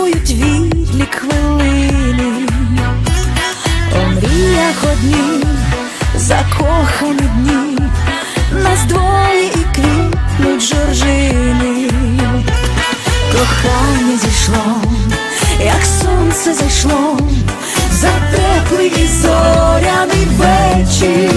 дарують відлі хвилини, у мріях одні, закохані дні, нас двоє і квітнуть жоржини, кохання зійшло, як сонце зайшло, за теплий і зоряний вечір.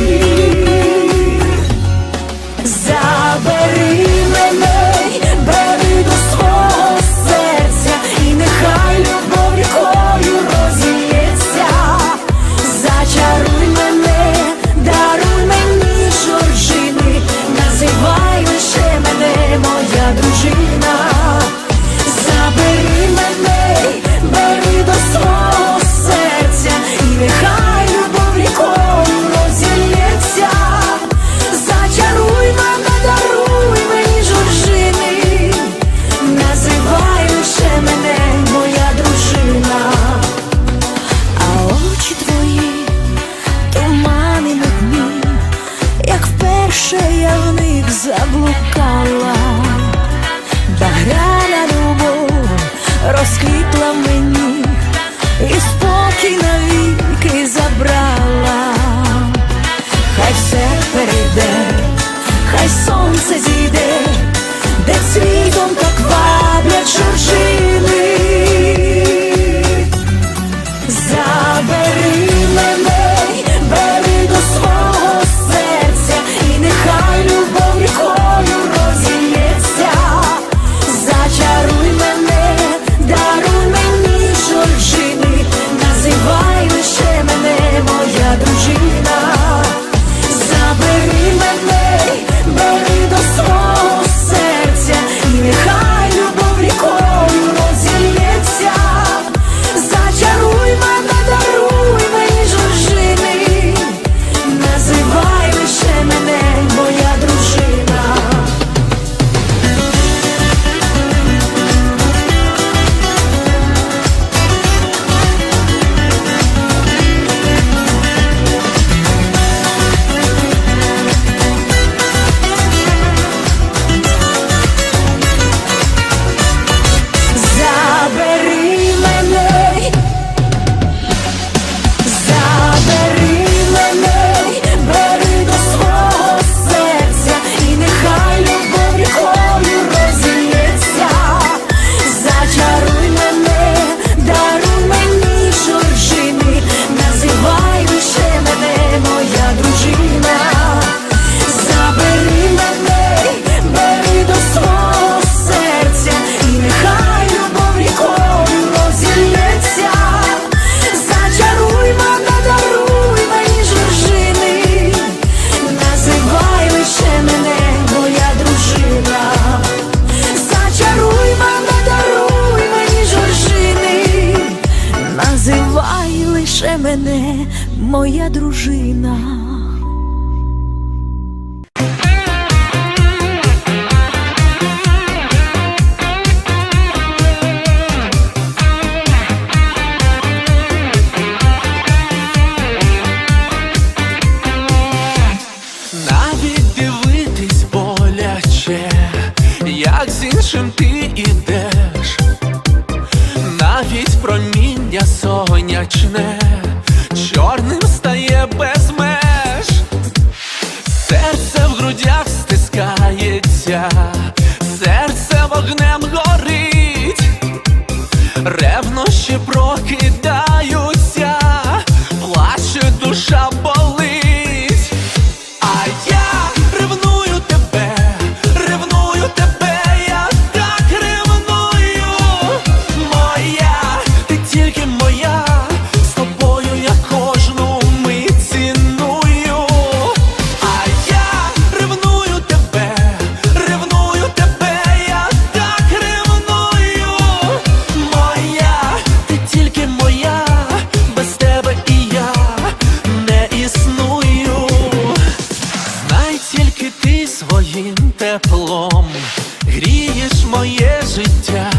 моє життя,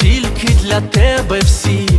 тільки для тебе всі.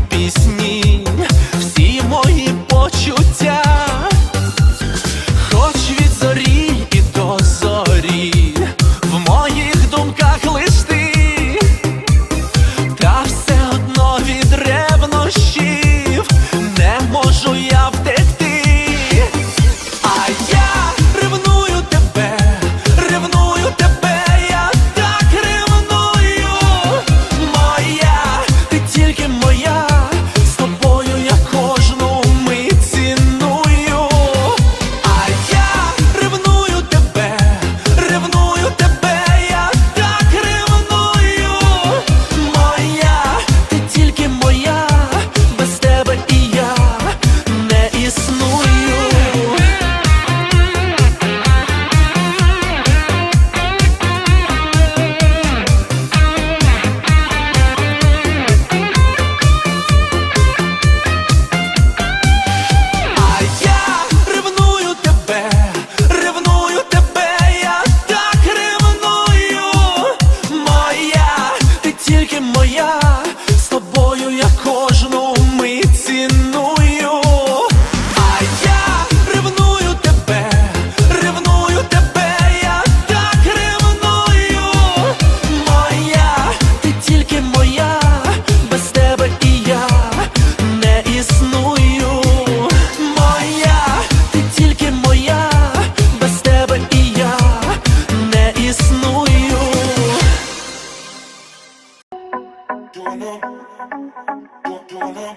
Ти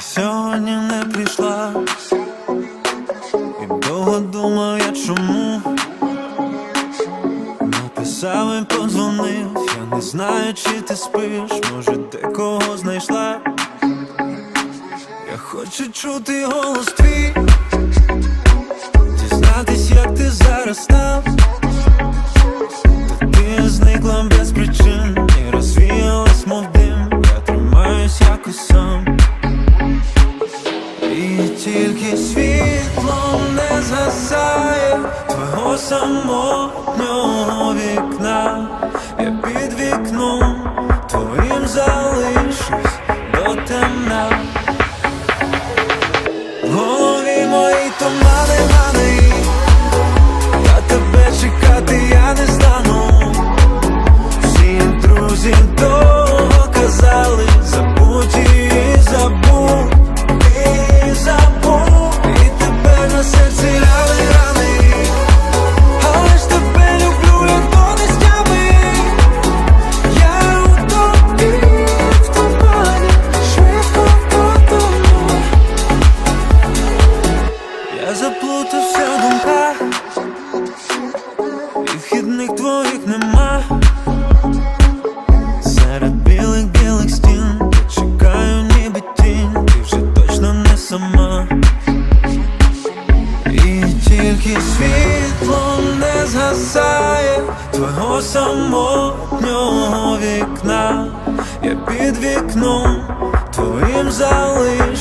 сьогодні не прийшла, і довго думав чому. Написав і я не знаю, чи ти спиш, може, ти знайшла. Я хочу чути голос твій дізнатись, як ти зараз там Ти зникла без причин. я під вікном твоїм залиш.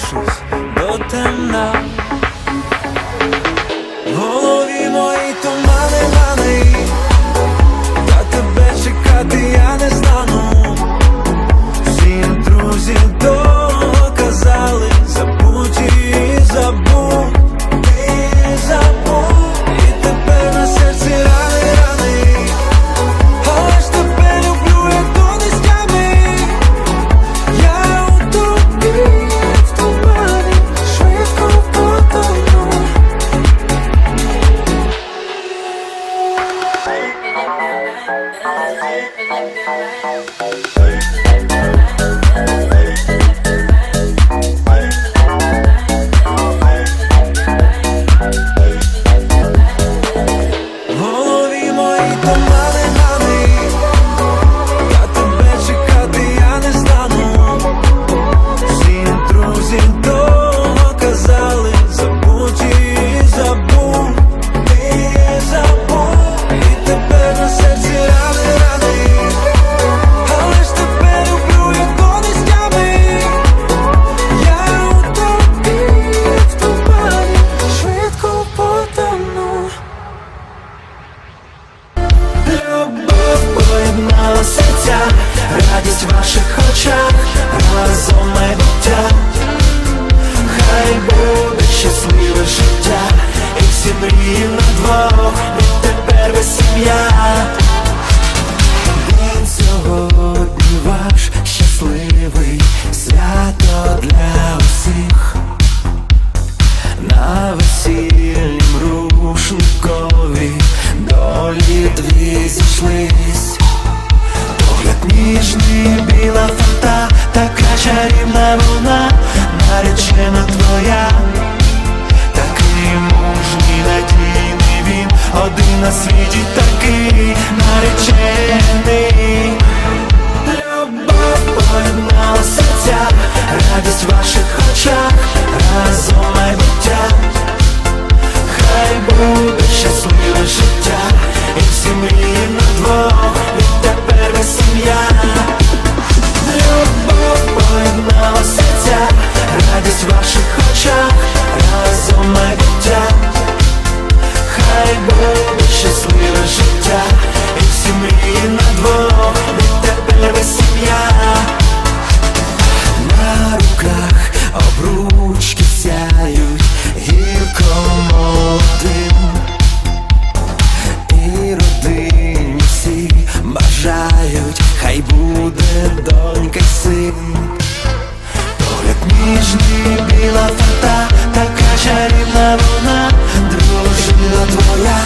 ніжні біла фата, така чарівна вона, дружина твоя,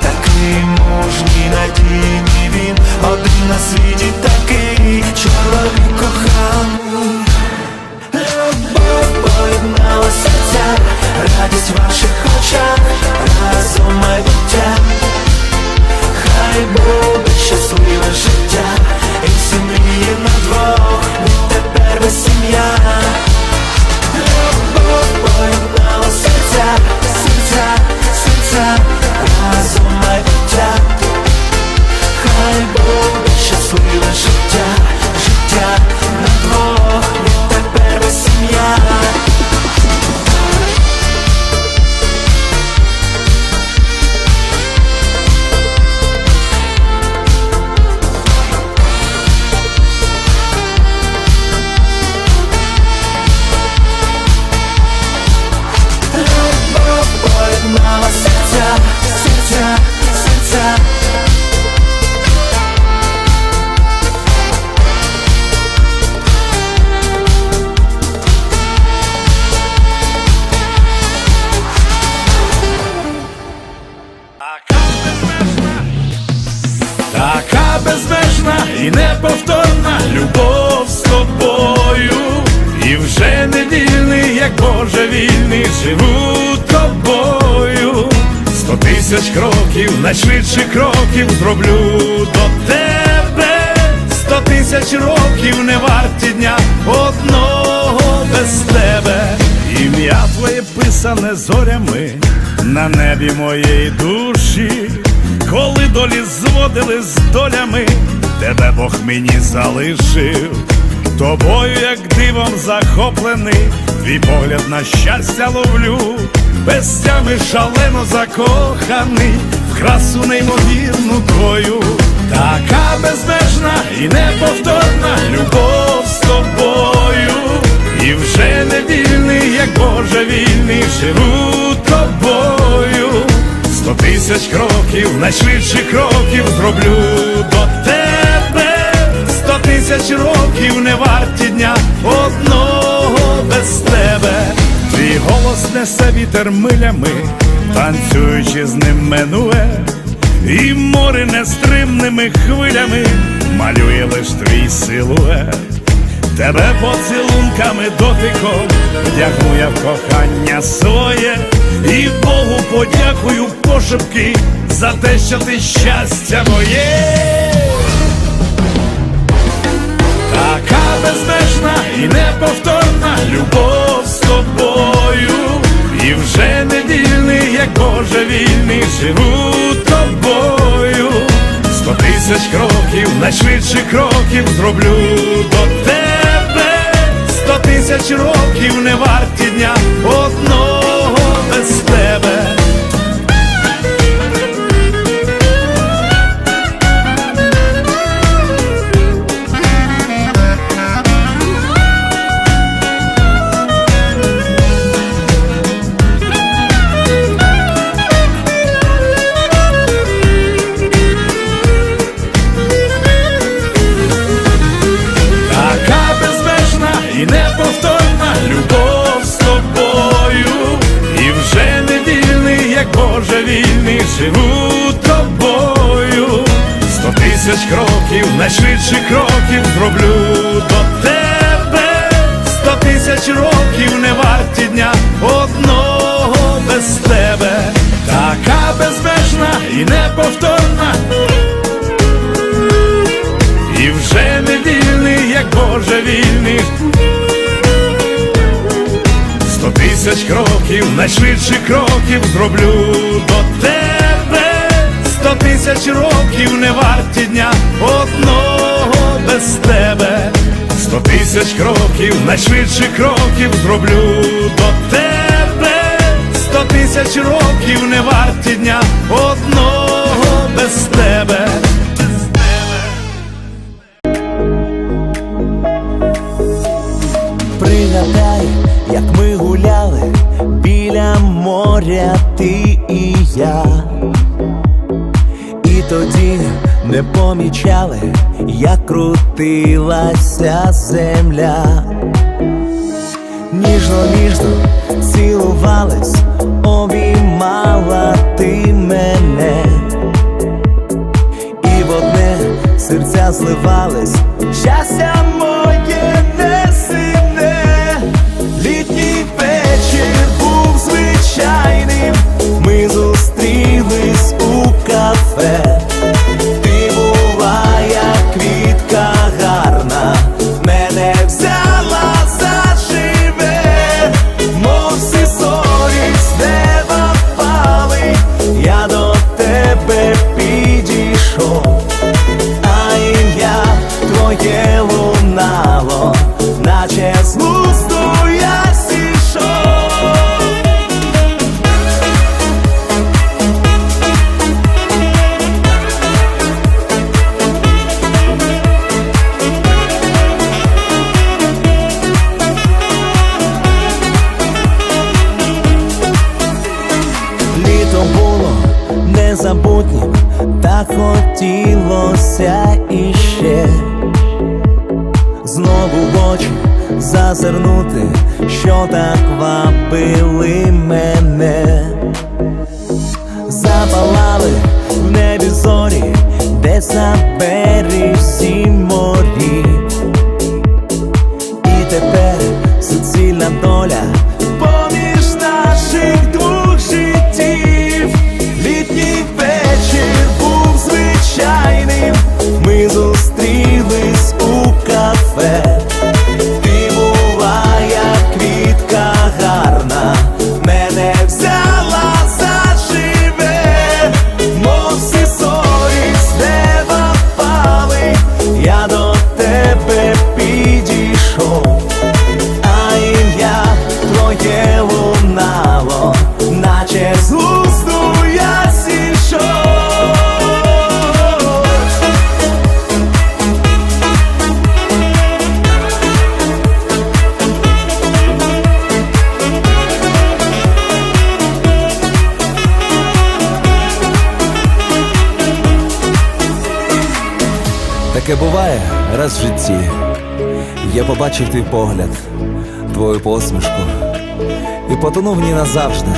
такий мужній надійний він, один на світі такий чоловік коханий Любов поєднала серця, радість в ваших очах, разом майбуття, хай буде щасливе життя, і сім'ї на двох тебе сім'я, любов моє серця. Тисяч кроків, найшвидших кроків зроблю до тебе. Сто тисяч років не варті дня одного без тебе. Ім'я твоє писане зорями на небі моєї душі. Коли долі зводили з долями, тебе Бог мені залишив. Тобою, як дивом захоплений, твій погляд на щастя ловлю, без тями шалено закоханий, в красу неймовірну твою, така безмежна і неповторна любов з тобою, і вже не вільний, як Боже вільний, живу тобою. Сто тисяч кроків, найшвидших кроків зроблю тисяч років не варті дня одного без тебе. Твій голос несе вітер милями, танцюючи з ним минуе, і море нестримними хвилями малює лиш твій силует. Тебе поцілунками дотиком вдягну я в кохання своє, і Богу подякую пошепки за те, що ти щастя моє. Безмежна і неповторна любов з тобою, і вже не вільний, як Боже вільний, живу тобою. Сто тисяч кроків, найшвидших кроків зроблю до тебе. Сто тисяч років не варті дня одного без тебе. Сто тисяч кроків, найшвидших кроків зроблю до тебе. Сто тисяч років не варті дня одного без тебе. Сто тисяч кроків, найшвидших кроків зроблю до тебе. Сто тисяч років не варті дня одного без тебе. Пригадай, як ми гуляли біля моря, ти і я. І тоді не помічали, як крутилася земля. Ніжно, ніжно цілувались, обіймала ти мене. І в одне серця зливались, щастя моє Ми зустрілись у кафе. незабутнім так хотілося іще. Знову в очі зазирнути, що так вапили мене, запалали в небі зорі, де забері всі морі, і тепер суцільна доля. Таке буває раз в житті. Я побачив твій погляд, твою посмішку і потонув в ній назавжди.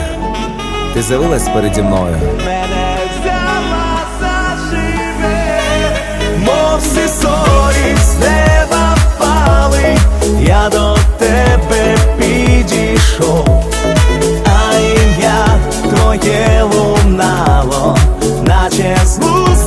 Ти з'явилась переді мною. Мене взяла заживе Мов всі зорі з неба впали, я до тебе підійшов, а ім'я твоє лунало, наче звук